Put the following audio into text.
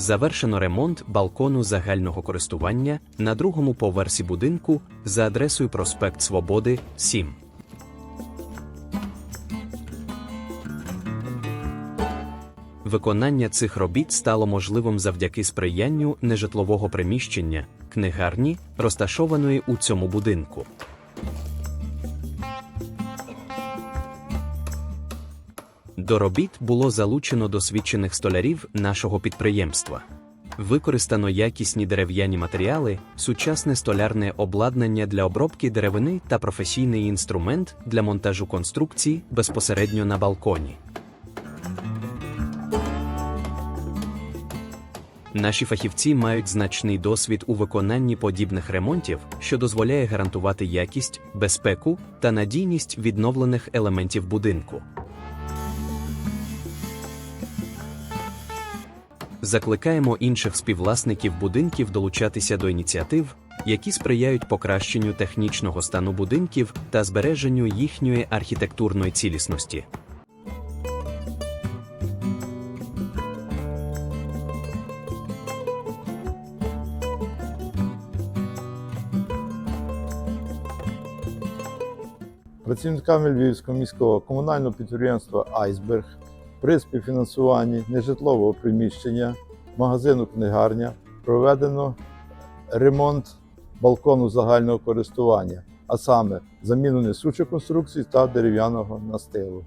Завершено ремонт балкону загального користування на другому поверсі будинку за адресою Проспект Свободи 7. Виконання цих робіт стало можливим завдяки сприянню нежитлового приміщення, книгарні, розташованої у цьому будинку. До робіт було залучено досвідчених столярів нашого підприємства. Використано якісні дерев'яні матеріали, сучасне столярне обладнання для обробки деревини та професійний інструмент для монтажу конструкцій безпосередньо на балконі. Наші фахівці мають значний досвід у виконанні подібних ремонтів, що дозволяє гарантувати якість, безпеку та надійність відновлених елементів будинку. Закликаємо інших співвласників будинків долучатися до ініціатив, які сприяють покращенню технічного стану будинків та збереженню їхньої архітектурної цілісності. Працівниками Львівського міського комунального підприємства Айсберг при співфінансуванні нежитлового приміщення магазину книгарня проведено ремонт балкону загального користування, а саме заміну несучих конструкцій та дерев'яного настилу.